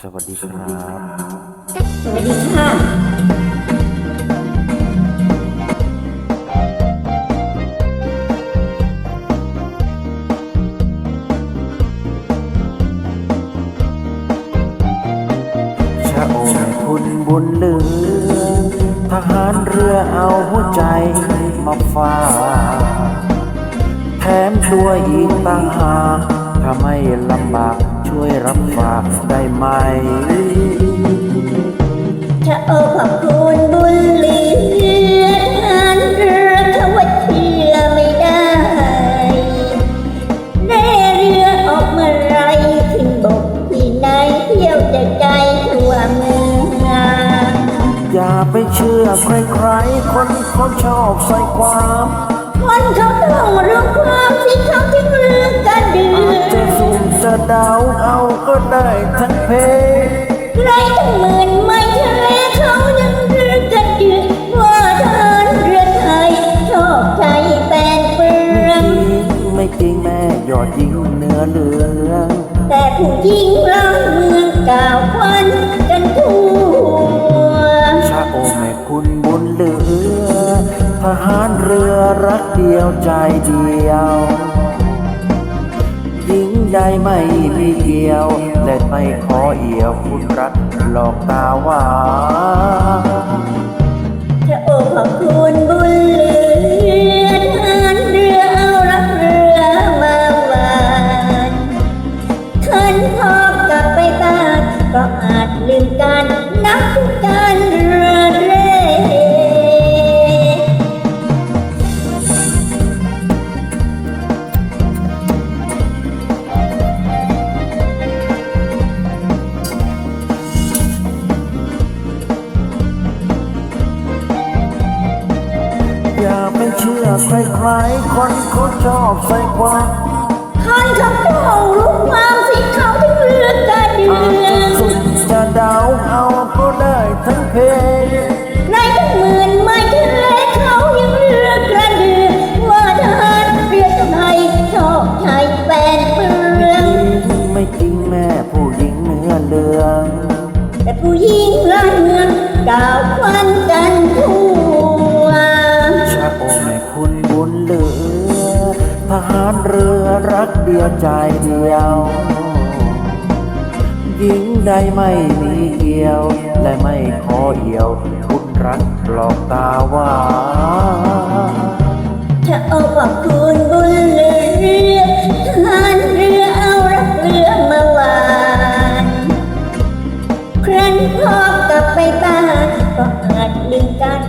สวัสดีครับสวัสดีค่ะชะโอมคุณบุญเหลือ ทหารเรือเอาหัวใจมาฝากแถมตัวอีกต่างหากถ้าไม่ลำบาก ช่วยรับฝากได้ไหม จะโอขอบคุณบุญเหลือทหารเรือเขาว่าเชื่อไม่ได้แน่เรือออกเมื่อไรขึ้นบกที่ไหนเที่ยวจะใจทั่วเมืองอย่าไปเชื่อใครๆคนเขาชอบใส่ความ คนเขาต้องรู้ความที่เขาทิ้ง ได้ทั้งเพใครทั้งหมื่นไม่ทะเลเขายังรือกันเดือว่าทหารเรือไทยชอบใจแปลนเปลืองไม่จริงแม่ยอดยิงเนื้อเหลืองแต่ผู้หญิงเราเมืองกล่าวควันกันทั่วชาโอแม่คุณบุญเหลือทหารเรือรักเดียวใจเดียว ใจไม่มีเกี่ยวและไม่ขอเอี่ยวคุณรักหลอกตาหวานจะโองค์ขอบคุณ เชื่อใครๆคนเขาชอบใส่ความขันเขาต้องรู้ความสิเขาถึงเรือกันเดือาจจะอนสุ่มจะเดาเอาก็ได้ทั้งเพในทั้งหมื่นไม่ทะเลเขายังเรือกระเดือว่าทหารเรือไทยชอบใช้แฟนเปลืองไม่จริงแม่ผู้หญิงเนื้อเหลืองแต่ผู้หญิงล้านเมืองกล่าว นเหลือทหารเรือรักเดียวใจเดียวหญิงใดไม่มีเกียว และไม่ขอเอียวคุณรักหลอกตาว่าจะเอาขอบคุณบุญเรือทหารเรือเอารักเรือมาหวานครั้นพอกลับไปบ้านก็อาจลืมกัน